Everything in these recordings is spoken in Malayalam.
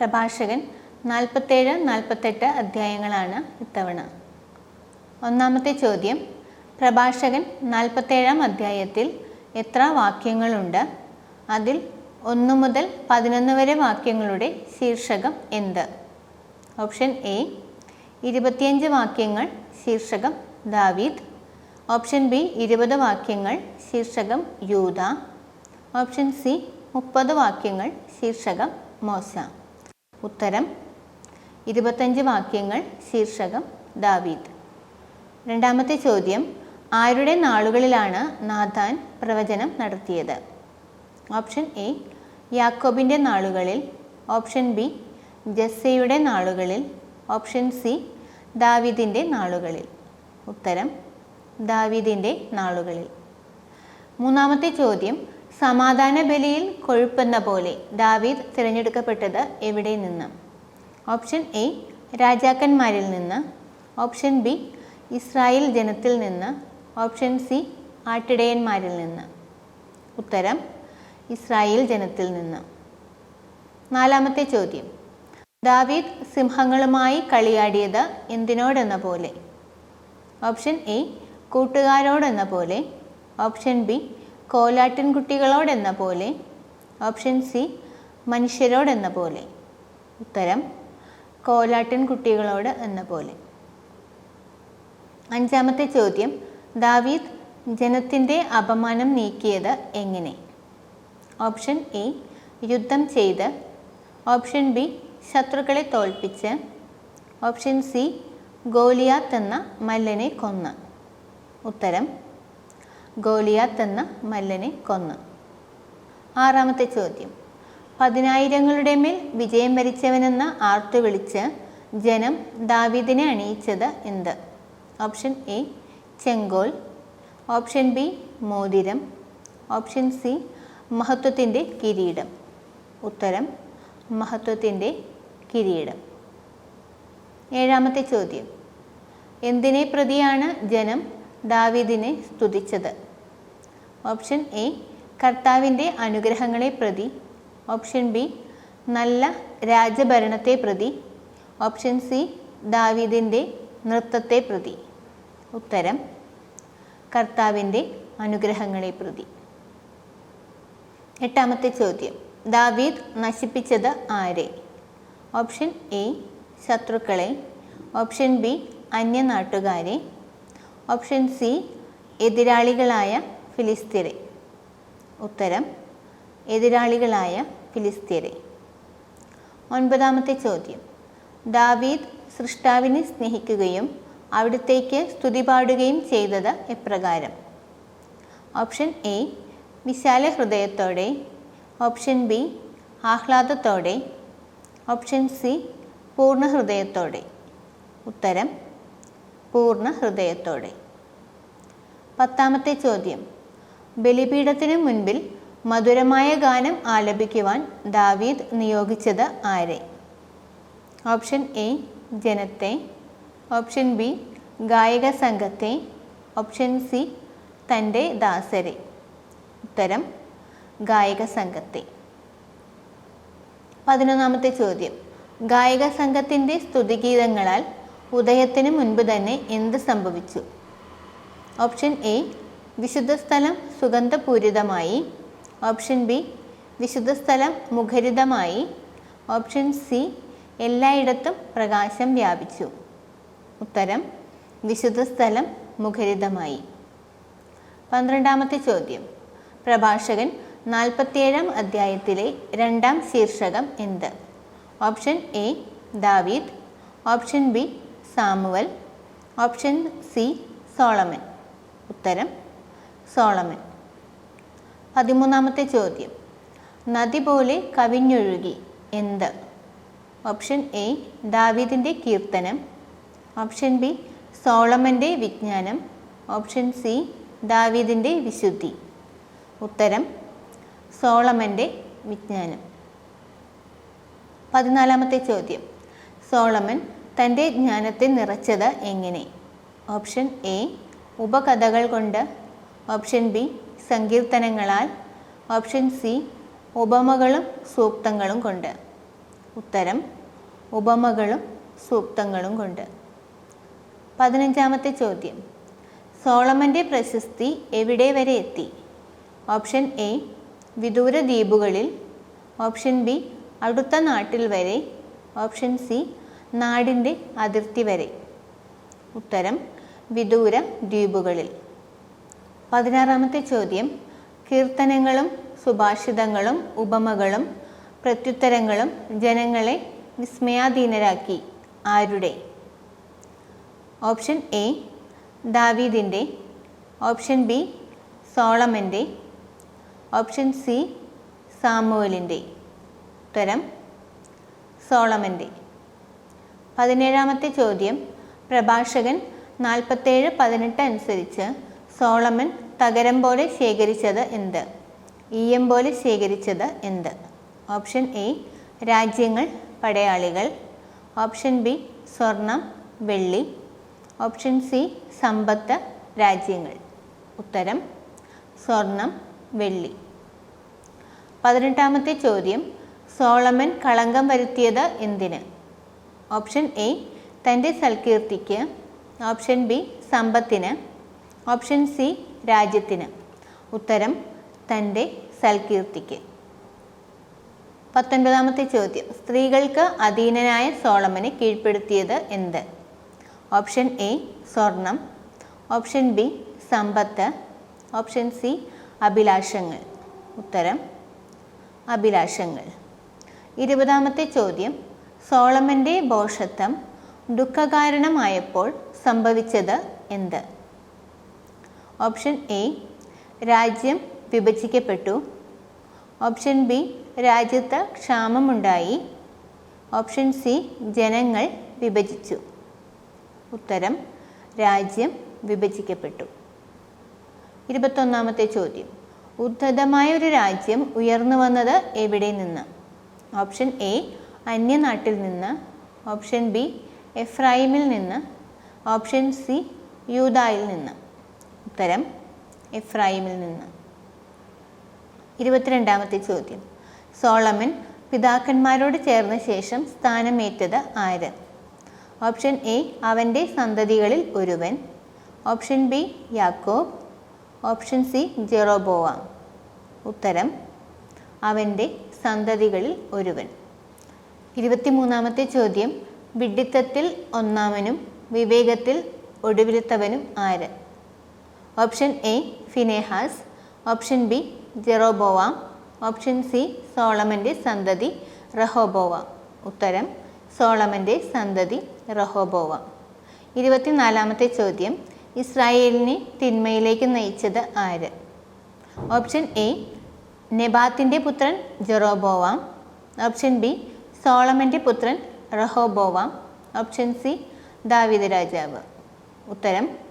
പ്രഭാഷകൻ നാൽപ്പത്തേഴ് നാൽപ്പത്തെട്ട് അധ്യായങ്ങളാണ് ഇത്തവണ. ഒന്നാമത്തെ ചോദ്യം പ്രഭാഷകൻ നാൽപ്പത്തേഴാം അധ്യായത്തിൽ എത്ര വാക്യങ്ങളുണ്ട്? അതിൽ ഒന്ന് മുതൽ പതിനൊന്ന് വരെ വാക്യങ്ങളുടെ ശീർഷകം എന്ത്? ഓപ്ഷൻ എ ഇരുപത്തിയഞ്ച് വാക്യങ്ങൾ ശീർഷകം ദാവീദ്. ഓപ്ഷൻ ബി ഇരുപത് വാക്യങ്ങൾ ശീർഷകം യൂത ഓപ്ഷൻ സി മുപ്പത് വാക്യങ്ങൾ ശീർഷകം മോശ. ഉത്തരം ഇരുപത്തഞ്ച് വാക്യങ്ങൾ ശീർഷകം ദാവീദ്. രണ്ടാമത്തെ ചോദ്യം ആരുടെ നാളുകളിലാണ് നാഥാൻ പ്രവചനം നടത്തിയത്? ഓപ്ഷൻ എ യാക്കോബിന്റെ നാളുകളിൽ. ഓപ്ഷൻ ബി ജസ്സയുടെ നാളുകളിൽ. ഓപ്ഷൻ സി ദാവീദിന്റെ നാളുകളിൽ. ഉത്തരം ദാവീദിന്റെ നാളുകളിൽ. മൂന്നാമത്തെ ചോദ്യം സമാധാന ബലിയിൽ കൊഴുപ്പെന്ന പോലെ ദാവീദ് തിരഞ്ഞെടുക്കപ്പെട്ടത് എവിടെ നിന്ന്? ഓപ്ഷൻ എ രാജാക്കന്മാരിൽ നിന്ന്. ഓപ്ഷൻ ബി ഇസ്രായേൽ ജനത്തിൽ നിന്ന്. ഓപ്ഷൻ സി ആട്ടിടയന്മാരിൽ നിന്ന്. ഉത്തരം ഇസ്രായേൽ ജനത്തിൽ നിന്ന്. നാലാമത്തെ ചോദ്യം. ദാവീദ് സിംഹങ്ങളുമായി കളിയാടിയത് എന്തിനോടെന്ന പോലെ? ഓപ്ഷൻ എ കൂട്ടുകാരോടെന്ന പോലെ. ഓപ്ഷൻ ബി കോലാട്ടിൻകുട്ടികളോടെന്ന പോലെ ഓപ്ഷൻ സി മനുഷ്യരോടെന്ന പോലെ ഉത്തരം കോലാട്ടിൻകുട്ടികളോട് എന്ന പോലെ അഞ്ചാമത്തെ ചോദ്യം ദാവീദ് ജനത്തിന്റെ അപമാനം നീക്കിയത് എങ്ങനെ? ഓപ്ഷൻ എ യുദ്ധം ചെയ്ത്. ഓപ്ഷൻ ബി ശത്രുക്കളെ തോൽപ്പിച്ച്. ഓപ്ഷൻ സി ഗോലിയാത്ത് എന്ന മല്ലനെ കൊന്ന്. ഉത്തരം ഗോലിയാത്ത് എന്ന മല്ലനെ കൊന്നു. ആറാമത്തെ ചോദ്യം. പതിനായിരങ്ങളുടെ മേൽ വിജയം വരിച്ചവനെന്ന ആർട്ട് വിളിച്ച് ജനം ദാവീദിനെ അണിയിച്ചത് എന്ത്? ഓപ്ഷൻ എ ചെങ്കോൽ. ഓപ്ഷൻ ബി മോതിരം. ഓപ്ഷൻ സി മഹത്വത്തിന്റെ കിരീടം. ഉത്തരം മഹത്വത്തിന്റെ കിരീടം. ഏഴാമത്തെ ചോദ്യം. എന്തിനെ പ്രതിയാണ് ജനം ദാവീദിനെ സ്തുതിച്ചത്? ഓപ്ഷൻ എ കർത്താവിന്റെ അനുഗ്രഹങ്ങളെ പ്രതി. ഓപ്ഷൻ ബി നല്ല രാജഭരണത്തെ പ്രതി. ഓപ്ഷൻ സി ദാവീദിന്റെ നൃത്തത്തെ പ്രതി. ഉത്തരം കർത്താവിന്റെ അനുഗ്രഹങ്ങളെ പ്രതി. എട്ടാമത്തെ ചോദ്യം ദാവീദ് നശിപ്പിച്ചത് ആരെ? ഓപ്ഷൻ എ ശത്രുക്കളെ. ഓപ്ഷൻ ബി അന്യനാട്ടുകാരെ. ഓപ്ഷൻ സി എതിരാളികളായ ഫിലിസ്തീരെ ഉത്തരം എതിരാളികളായ ഫിലിസ്തീനെ. ഒൻപതാമത്തെ ചോദ്യം. ദാവീദ് സൃഷ്ടാവിനെ സ്നേഹിക്കുകയും അവിടുത്തേക്ക് സ്തുതി പാടുകയും ചെയ്തത് എപ്രകാരം? ഓപ്ഷൻ എ വിശാല ഹൃദയത്തോടെ. ഓപ്ഷൻ ബി ആഹ്ലാദത്തോടെ. ഓപ്ഷൻ സി പൂർണ ഹൃദയത്തോടെ. ഉത്തരം പൂർണ ഹൃദയത്തോടെ. പത്താമത്തെ ചോദ്യം. ബലിപീഠത്തിനു മുൻപിൽ മധുരമായ ഗാനം ആലപിക്കുവാൻ ദാവീദ് നിയോഗിച്ചത് ആരെ? ഓപ്ഷൻ എ ജനത്തെ. ഓപ്ഷൻ ബി ഗായക സംഘത്തെ. ഓപ്ഷൻ സി തന്റെ ദാസരെ. ഉത്തരം ഗായക സംഘത്തെ. പതിനൊന്നാമത്തെ ചോദ്യം. ഗായക സംഘത്തിന്റെ സ്തുതിഗീതങ്ങളാൽ ഉദയത്തിന് മുൻപ് തന്നെ എന്ത് സംഭവിച്ചു? ഓപ്ഷൻ എ വിശുദ്ധ സ്ഥലം സുഗന്ധപൂരിതമായി. ഓപ്ഷൻ ബി വിശുദ്ധ സ്ഥലം മുഖരിതമായി. ഓപ്ഷൻ സി എല്ലായിടത്തും പ്രകാശം വ്യാപിച്ചു. ഉത്തരം വിശുദ്ധ സ്ഥലം മുഖരിതമായി. പന്ത്രണ്ടാമത്തെ ചോദ്യം പ്രഭാഷകൻ നാൽപ്പത്തിയേഴാം അധ്യായത്തിലെ രണ്ടാം ശീർഷകം എന്ത്? ഓപ്ഷൻ എ ദാവീദ്. Option B Samuel. Option C Solomon. ഉത്തരം സോളമൻ. പതിമൂന്നാമത്തെ ചോദ്യം. നദി പോലെ കവിഞ്ഞൊഴുകി. എന്ത്? ഓപ്ഷൻ എ ദാവീദിന്റെ കീർത്തനം. ഓപ്ഷൻ ബി സോളമന്റെ വിജ്ഞാനം. ഓപ്ഷൻ സി ദാവീദിന്റെ വിശുദ്ധി. ഉത്തരം സോളമന്റെ വിജ്ഞാനം. പതിനാലാമത്തെ ചോദ്യം. സോളമൻ തന്റെ ജ്ഞാനത്തെ നിറച്ചത് എങ്ങനെ? ഓപ്ഷൻ എ ഉപകഥകൾ കൊണ്ട്. ഓപ്ഷൻ ബി സങ്കീർത്തനങ്ങളാൽ. ഓപ്ഷൻ സി ഉപമകളും സൂക്തങ്ങളും കൊണ്ട്. ഉത്തരം ഉപമകളും സൂക്തങ്ങളും കൊണ്ട്. പതിനഞ്ചാമത്തെ ചോദ്യം. സോളമന്റെ പ്രശസ്തി എവിടെ വരെ എത്തി? ഓപ്ഷൻ എ വിദൂര ദ്വീപുകളിൽ. ഓപ്ഷൻ ബി അടുത്ത നാട്ടിൽ വരെ. ഓപ്ഷൻ സി നാടിന്റെ അതിർത്തി വരെ. ഉത്തരം വിദൂര ദ്വീപുകളിൽ. പതിനാറാമത്തെ ചോദ്യം. കീർത്തനങ്ങളും സുഭാഷിതങ്ങളും ഉപമകളും പ്രത്യുത്തരങ്ങളും ജനങ്ങളെ വിസ്മയാധീനരാക്കി. ആരുടെ? ഓപ്ഷൻ എ ദാവീദിന്റെ ഓപ്ഷൻ ബി സോളമന്റെ ഓപ്ഷൻ സി സാമുവലിന്റെ ഉത്തരം സോളമന്റെ പതിനേഴാമത്തെ ചോദ്യം. പ്രഭാഷകൻ നാൽപ്പത്തേഴ് പതിനെട്ട് അനുസരിച്ച് സോളമൻ തകരം പോലെ ശേഖരിച്ചത് എന്ത്? ഈയം പോലെ ശേഖരിച്ചത് എന്ത്? ഓപ്ഷൻ എ രാജ്യങ്ങൾ പടയാളികൾ. ഓപ്ഷൻ ബി സ്വർണം വെള്ളി. ഓപ്ഷൻ സി സമ്പത്ത് രാജ്യങ്ങൾ. ഉത്തരം സ്വർണം വെള്ളി. പതിനെട്ടാമത്തെ ചോദ്യം സോളമൻ കളങ്കം വരുത്തിയത് എന്തിന്? ഓപ്ഷൻ എ തന്റെ സൽകീർത്തിക്ക്. ഓപ്ഷൻ ബി സമ്പത്തിന്. ഓപ്ഷൻ സി രാജ്യത്തിന്. ഉത്തരം തന്റെ സൽകീർത്തിക്ക്. പത്തൊൻപതാമത്തെ ചോദ്യം. സ്ത്രീകൾക്ക് അധീനനായ സോളമനെ കീഴ്പ്പെടുത്തിയത് എന്ത്? ഓപ്ഷൻ എ സ്വർണം. ഓപ്ഷൻ ബി സമ്പത്ത്. ഓപ്ഷൻ സി അഭിലാഷങ്ങൾ. ഉത്തരം അഭിലാഷങ്ങൾ. ഇരുപതാമത്തെ ചോദ്യം. സോളമന്റെ ബോഷത്വം ദുഃഖകാരണമായപ്പോൾ സംഭവിച്ചത് എന്ത്? ഓപ്ഷൻ എ രാജ്യം വിഭജിക്കപ്പെട്ടു. ഓപ്ഷൻ ബി രാജ്യത്ത് ക്ഷാമമുണ്ടായി. ഓപ്ഷൻ സി ജനങ്ങൾ വിഭജിച്ചു. ഉത്തരം രാജ്യം വിഭജിക്കപ്പെട്ടു. ഇരുപത്തൊന്നാമത്തെ ചോദ്യം. ഉദ്ധതമായ ഒരു രാജ്യം ഉയർന്നു വന്നത് എവിടെ നിന്ന്? ഓപ്ഷൻ എ അന്യനാട്ടിൽ നിന്ന്. ഓപ്ഷൻ ബി എഫ്രൈമിൽ നിന്ന്. ഓപ്ഷൻ സി യൂതായിൽ നിന്ന്. ഉത്തരം എഫ്രൈമിൽ നിന്ന്. ഇരുപത്തിരണ്ടാമത്തെ ചോദ്യം. സോളമൻ പിതാക്കന്മാരോട് ചേർന്ന ശേഷം സ്ഥാനമേറ്റത് ആര്? ഓപ്ഷൻ എ അവന്റെ സന്തതികളിൽ ഒരുവൻ. ഓപ്ഷൻ ബി യാക്കോബ്. ഓപ്ഷൻ സി ജെറോബോവ. ഉത്തരം അവന്റെ സന്തതികളിൽ ഒരുവൻ. ഇരുപത്തിമൂന്നാമത്തെ ചോദ്യം. വിഡിത്തത്തിൽ ഒന്നാമനും വിവേകത്തിൽ ഒടുവിലത്തവനും ആര്? Option A Phinehas option B Jeroboam option C സോളമന്റെ സന്തതി റഹോബോവാം ഉത്തരം സോളമന്റെ സന്തതി റഹോബോവാം ഇരുപത്തിനാലാമത്തെ ചോദ്യം ഇസ്രായേലിനെ തിന്മയിലേക്ക് നയിച്ചത് ആര്? ഓപ്ഷൻ എ നെബാത്തിന്റെ പുത്രൻ ജെറോബോവാം. ഓപ്ഷൻ ബി സോളമന്റെ പുത്രൻ റഹോബോവാം. ഓപ്ഷൻ സി ദാവിദ രാജാവ്. ഉത്തരം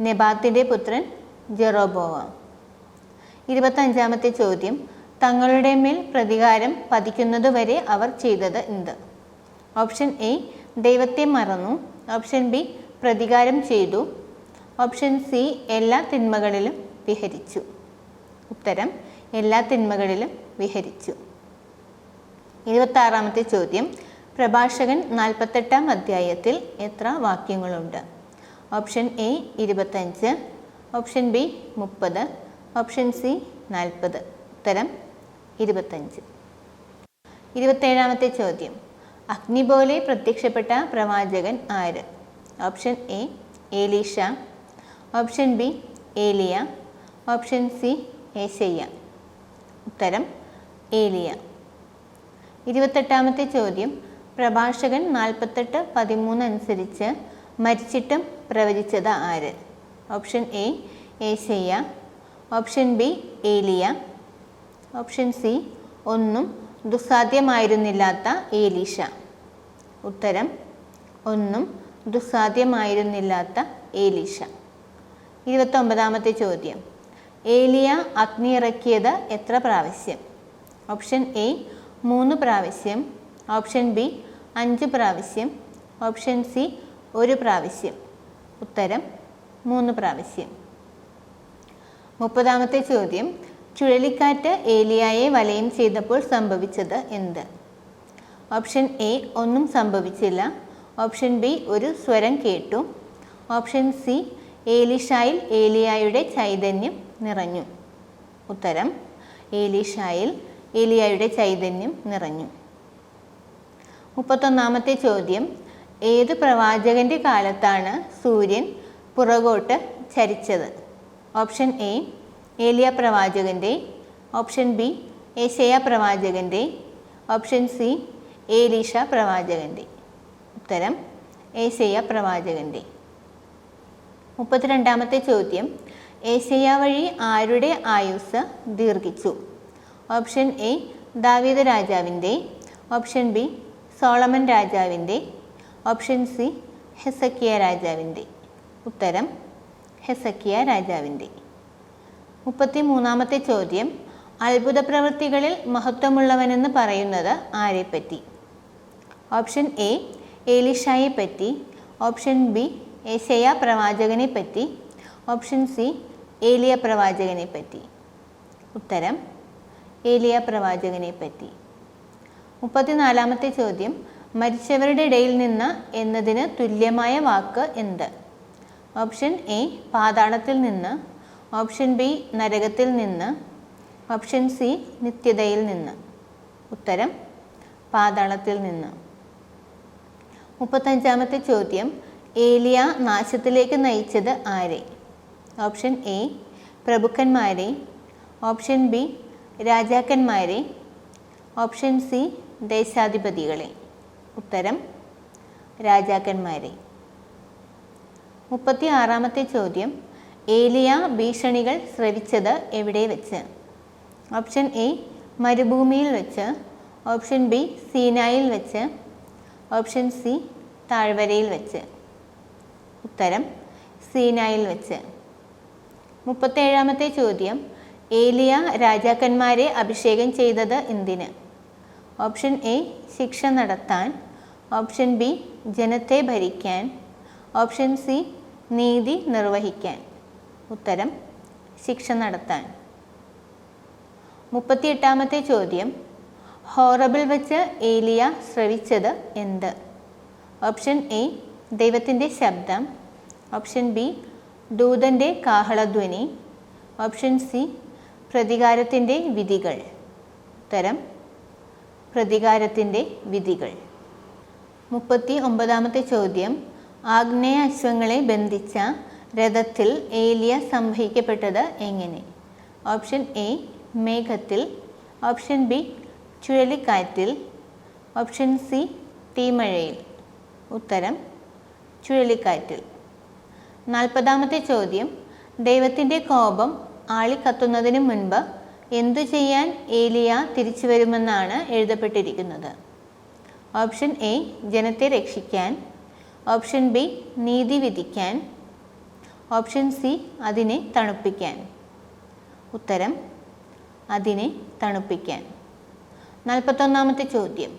നെബാത്തിന്റെ പുത്രൻ ജെറോബോവാം. ഇരുപത്തഞ്ചാമത്തെ ചോദ്യം തങ്ങളുടെ മേൽ പ്രതികാരം പതിക്കുന്നതുവരെ അവർ ചെയ്തത് എന്ത്? ഓപ്ഷൻ എ ദൈവത്തെ മറന്നു. ഓപ്ഷൻ ബി പ്രതികാരം ചെയ്തു. ഓപ്ഷൻ സി എല്ലാ തിന്മകളിലും വിഹരിച്ചു. ഉത്തരം എല്ലാ തിന്മകളിലും വിഹരിച്ചു. ഇരുപത്താറാമത്തെ ചോദ്യം പ്രഭാഷകൻ നാൽപ്പത്തെട്ടാം അധ്യായത്തിൽ എത്ര വാക്യങ്ങളുണ്ട്? ഓപ്ഷൻ എ ഇരുപത്തഞ്ച് ഓപ്ഷൻ ബി മുപ്പത് ഓപ്ഷൻ സി നാൽപ്പത്. ഉത്തരം ഇരുപത്തഞ്ച്. ഇരുപത്തേഴാമത്തെ ചോദ്യം. അഗ്നി പോലെ പ്രത്യക്ഷപ്പെട്ട പ്രവാചകൻ ആര്? Option A Elisha option B Eliya option C ഏശയ്യ. ഉത്തരം ഏലിയ. ഇരുപത്തെട്ടാമത്തെ ചോദ്യം. പ്രഭാഷകൻ നാൽപ്പത്തെട്ട് പതിമൂന്ന് അനുസരിച്ച് മരിച്ചിട്ടും പ്രവചിച്ചത് ആര്? ഓപ്ഷൻ എ ഏശയ്യ. ഓപ്ഷൻ ബി ഏലിയ. ഓപ്ഷൻ സി ഒന്നും ദുസ്സാധ്യമായിരുന്നില്ലാത്ത ഏലീഷ ഉത്തരം ഒന്നും ദുസ്സാധ്യമായിരുന്നില്ലാത്ത ഏലീഷ ഇരുപത്തൊമ്പതാമത്തെ ചോദ്യം. ഏലിയ അഗ്നി ഇറക്കിയത് എത്ര പ്രാവശ്യം? ഓപ്ഷൻ എ മൂന്ന് പ്രാവശ്യം. ഓപ്ഷൻ ബി അഞ്ച് പ്രാവശ്യം. ഓപ്ഷൻ സി ഒരു പ്രാവശ്യം. ഉത്തരം മൂന്ന് പ്രാവശ്യം. മുപ്പതാമത്തെ ചോദ്യം ചുഴലിക്കാറ്റ് ഏലിയായെ വലയം ചെയ്തപ്പോൾ സംഭവിച്ചത് എന്ത്? ഓപ്ഷൻ എ ഒന്നും സംഭവിച്ചില്ല. ഓപ്ഷൻ ബി ഒരു സ്വരം കേട്ടു. ഓപ്ഷൻ സി ഏലിഷായിൽ ഏലിയായുടെ ചൈതന്യം നിറഞ്ഞു. ഉത്തരം ഏലിഷായിൽ ഏലിയായുടെ ചൈതന്യം നിറഞ്ഞു. മുപ്പത്തൊന്നാമത്തെ ചോദ്യം ഏത് പ്രവാചകന്റെ കാലത്താണ് സൂര്യൻ പുറകോട്ട് ചരിച്ചത്? ഓപ്ഷൻ എ ഏലിയ പ്രവാചകന്റെ. ഓപ്ഷൻ ബി ഏശയ പ്രവാചകന്റെ. ഓപ്ഷൻ സി ഏലീഷ പ്രവാചകന്റെ. ഉത്തരം ഏശയ പ്രവാചകന്റെ. മുപ്പത്തിരണ്ടാമത്തെ ചോദ്യം. ഏശയ വഴി ആരുടെ ആയുസ് ദീർഘിച്ചു? ഓപ്ഷൻ എ ദാവീദ് രാജാവിന്റെ ഓപ്ഷൻ ബി സോളമൻ രാജാവിന്റെ ഓപ്ഷൻ സി ഹെസക്കിയ രാജാവിന്റെ. ഉത്തരം ഹെസക്കിയ രാജാവിന്റെ. മുപ്പത്തി മൂന്നാമത്തെ ചോദ്യം അത്ഭുത പ്രവൃത്തികളിൽ മഹത്വമുള്ളവനെന്ന് പറയുന്നത് ആരെപ്പറ്റി? ഓപ്ഷൻ എ ഏലിഷായെ പറ്റി ഓപ്ഷൻ ബി ഏശയ പ്രവാചകനെ പറ്റി ഓപ്ഷൻ സി ഏലിയ പ്രവാചകനെ പറ്റി ഉത്തരം ഏലിയ പ്രവാചകനെ പറ്റി മുപ്പത്തിനാലാമത്തെ ചോദ്യം മരിച്ചവരുടെ ഇടയിൽ നിന്ന് എന്നതിന് തുല്യമായ വാക്ക് എന്ത്? ഓപ്ഷൻ എ പാതാളത്തിൽ നിന്ന്. ഓപ്ഷൻ ബി നരകത്തിൽ നിന്ന്. ഓപ്ഷൻ സി നിത്യതയിൽ നിന്ന്. ഉത്തരം പാതാളത്തിൽ നിന്ന്. മുപ്പത്തഞ്ചാമത്തെ ചോദ്യം ഏലിയ നാശത്തിലേക്ക് നയിച്ചത് ആരെ? ഓപ്ഷൻ എ പ്രഭുക്കന്മാരെ. ഓപ്ഷൻ ബി രാജാക്കന്മാരെ. ഓപ്ഷൻ സി ദേശാധിപതികളെ. ഉത്തരം രാജാക്കന്മാരെ. മുപ്പത്തി ആറാമത്തെ ചോദ്യം ഏലിയ ഭീഷണികൾ ശ്രവിച്ചത് എവിടെ വെച്ച്? ഓപ്ഷൻ എ മരുഭൂമിയിൽ വെച്ച്. ഓപ്ഷൻ ബി സീനായിൽ വെച്ച്. ഓപ്ഷൻ സി താഴ്വരയിൽ വെച്ച്. ഉത്തരം സീനായിൽ വെച്ച്. മുപ്പത്തേഴാമത്തെ ചോദ്യം ഏലിയ രാജാക്കന്മാരെ അഭിഷേകം ചെയ്തത് എന്തിന്? ഓപ്ഷൻ എ ശിക്ഷ നടത്താൻ. ഓപ്ഷൻ ബി ജനത്തെ ഭരിക്കാൻ. ഓപ്ഷൻ സി നീതി നിർവഹിക്കാൻ. ഉത്തരം ശിക്ഷ നടത്താൻ. മുപ്പത്തിയെട്ടാമത്തെ ചോദ്യം ഹോറബിൾ വെച്ച് ഏലിയ ശ്രവിച്ചത് എന്ത്? ഓപ്ഷൻ എ ദൈവത്തിന്റെ ശബ്ദം. ഓപ്ഷൻ ബി ദൂതന്റെ കാഹളധ്വനി. ഓപ്ഷൻ സി പ്രതികാരത്തിന്റെ വിധികൾ. ഉത്തരം പ്രതികാരത്തിന്റെ വിധികൾ. മുപ്പത്തി ഒമ്പതാമത്തെ ചോദ്യം. ആഗ്നേയ അശ്വങ്ങളെ ബന്ധിച്ച രഥത്തിൽ ഏലിയ സംഭവിക്കപ്പെട്ടത് എങ്ങനെ? ഓപ്ഷൻ എ മേഘത്തിൽ. ഓപ്ഷൻ ബി ചുഴലിക്കാറ്റിൽ. ഓപ്ഷൻ സി തീമഴയിൽ. ഉത്തരം ചുഴലിക്കാറ്റിൽ. നാൽപ്പതാമത്തെ ചോദ്യം. ദൈവത്തിന്റെ കോപം ആളിക്കത്തുന്നതിന് മുൻപ് എന്തു ചെയ്യാൻ ഏലിയ തിരിച്ചു വരുമെന്നാണ് എഴുതപ്പെട്ടിരിക്കുന്നത്. ഓപ്ഷൻ എ ജനത്തെ രക്ഷിക്കാൻ. ഓപ്ഷൻ ബി നീതി വിധിക്കാൻ. ഓപ്ഷൻ സി അതിനെ തണുപ്പിക്കാൻ. ഉത്തരം അതിനെ തണുപ്പിക്കാൻ. നാൽപ്പത്തൊന്നാമത്തെ ചോദ്യം.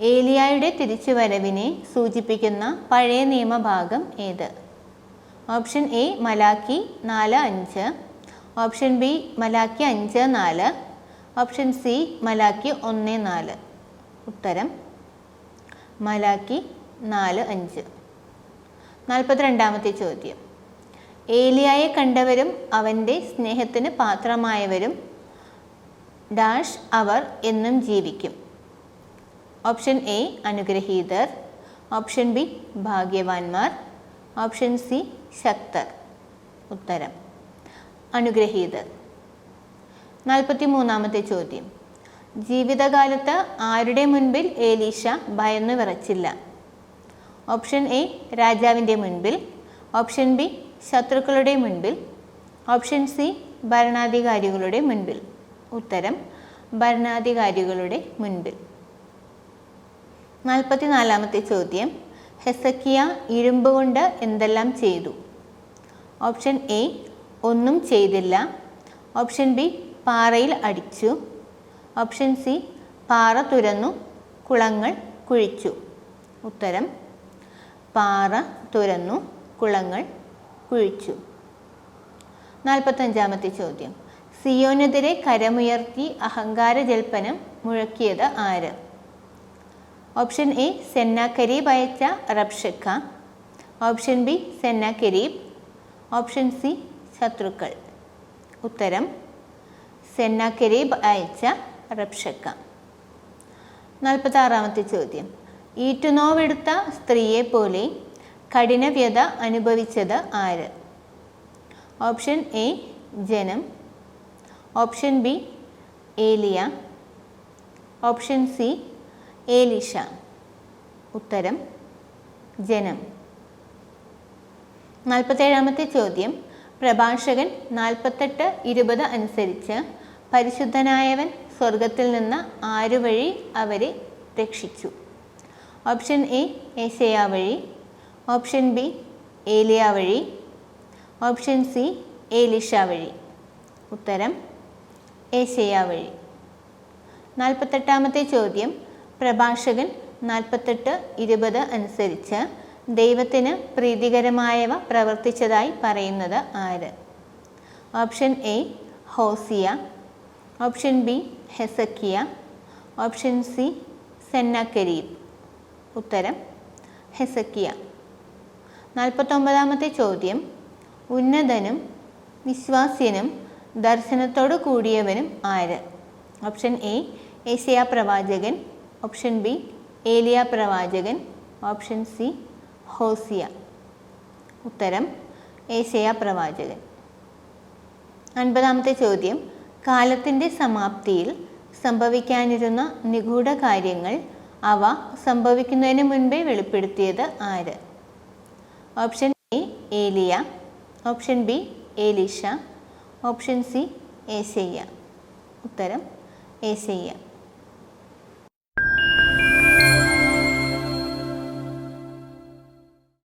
ഏലിയായുടെ തിരിച്ചുവരവിനെ സൂചിപ്പിക്കുന്ന പഴയ നിയമഭാഗം ഏത്? ഓപ്ഷൻ എ മലാക്കി നാല് അഞ്ച്. ഓപ്ഷൻ ബി മലാക്കി അഞ്ച് നാല്. ഓപ്ഷൻ സി മലാക്കി ഒന്ന് നാല്. ഉത്തരം മലാക്കി നാല് അഞ്ച്. നാൽപ്പത്തിരണ്ടാമത്തെ ചോദ്യം. ഏലിയായെ കണ്ടവരും അവന്റെ സ്നേഹത്തിന് പാത്രമായവരും ഡാഷ് അവർ എന്നും ജീവിക്കും. ഓപ്ഷൻ എ അനുഗ്രഹീതർ. ഓപ്ഷൻ ബി ഭാഗ്യവാന്മാർ. ഓപ്ഷൻ സി ശക്തർ. ഉത്തരം അനുഗ്രഹീതർ. നാൽപ്പത്തി മൂന്നാമത്തെ ചോദ്യം. ജീവിതകാലത്ത് ആരുടെ മുൻപിൽ ഏലീഷ ഭയന്നു വിറച്ചില്ല? ഓപ്ഷൻ എ രാജാവിന്റെ മുൻപിൽ. ഓപ്ഷൻ ബി ശത്രുക്കളുടെ മുൻപിൽ. ഓപ്ഷൻ സി ഭരണാധികാരികളുടെ മുൻപിൽ. ഉത്തരം ഭരണാധികാരികളുടെ മുൻപിൽ. നാൽപ്പത്തിനാലാമത്തെ ചോദ്യം. ഹെസക്കിയ ഇരുമ്പ് കൊണ്ട് എന്തെല്ലാം ചെയ്തു? ഓപ്ഷൻ എ ഒന്നും ചെയ്തില്ല. ഓപ്ഷൻ ബി പാറയിൽ അടിച്ചു. ഓപ്ഷൻ സി പാറ തുരന്നു കുളങ്ങൾ കുഴിച്ചു. ഉത്തരം പാറ തുരന്നു കുളങ്ങൾ കുഴിച്ചു. നാൽപ്പത്തഞ്ചാമത്തെ ചോദ്യം. സിയോനെതിരെ കരമുയർത്തി അഹങ്കാര ജൽപ്പനം മുഴക്കിയത് ആര്? ഓപ്ഷൻ എ സെന്നാക്കരീബ് അയച്ച Rabshakeh option B Sennacherib option C ശത്രുക്കൾ. ഉത്തരം സെന്നാക്കരീബ് അയച്ച റബ്ഷക്ക നാൽപ്പത്താറാമത്തെ ചോദ്യം. ഈറ്റുനോവെടുത്ത സ്ത്രീയെ പോലെ കഠിനവ്യത അനുഭവിച്ചത് ആര്? ഓപ്ഷൻ എ ജനം. ഓപ്ഷൻ ബി ഏലിയ. Option C Elisha. ഉത്തരം ജനം. നാൽപ്പത്തേഴാമത്തെ ചോദ്യം. പ്രഭാഷകൻ നാൽപ്പത്തെട്ട് ഇരുപത് അനുസരിച്ച് പരിശുദ്ധനായവൻ സ്വർഗത്തിൽ നിന്ന് ആരുവഴി അവരെ രക്ഷിച്ചു ഓപ്ഷൻ എ ഏസയ വഴി. ഓപ്ഷൻ ബി ഏലിയ വഴി. ഓപ്ഷൻ സി ഏലിഷ വഴി. ഉത്തരം ഏസയ വഴി. നാൽപ്പത്തെട്ടാമത്തെ ചോദ്യം. പ്രഭാഷകൻ നാൽപ്പത്തെട്ട് ഇരുപത് അനുസരിച്ച് ദൈവത്തിന് പ്രീതികരമായവ പ്രവർത്തിച്ചതായി പറയുന്നത് ആര്? Option A Hosea. Option B Hezekiah option C Sennacherib ഉത്തരം ഹെസക്കിയ നാൽപ്പത്തൊമ്പതാമത്തെ ചോദ്യം. ഉന്നതനും വിശ്വാസ്യനും ദർശനത്തോടു കൂടിയവനും ആര്? ഓപ്ഷൻ എ ഏഷ്യ പ്രവാചകൻ. ഓപ്ഷൻ ബി ഏലിയ പ്രവാചകൻ. Option C Hosea. ഉത്തരം ഏഷ്യ പ്രവാചകൻ. അൻപതാമത്തെ ചോദ്യം. കാലത്തിന്റെ സമാപ്തിയിൽ സംഭവിക്കാനിരുന്ന നിഗൂഢ കാര്യങ്ങൾ അവ സംഭവിക്കുന്നതിന് മുൻപേ വെളിപ്പെടുത്തിയത് ആര്? Option A Eliya. Option B Elisha. Option C ഏശയ്യ. ഉത്തരം ഏശയ്യ.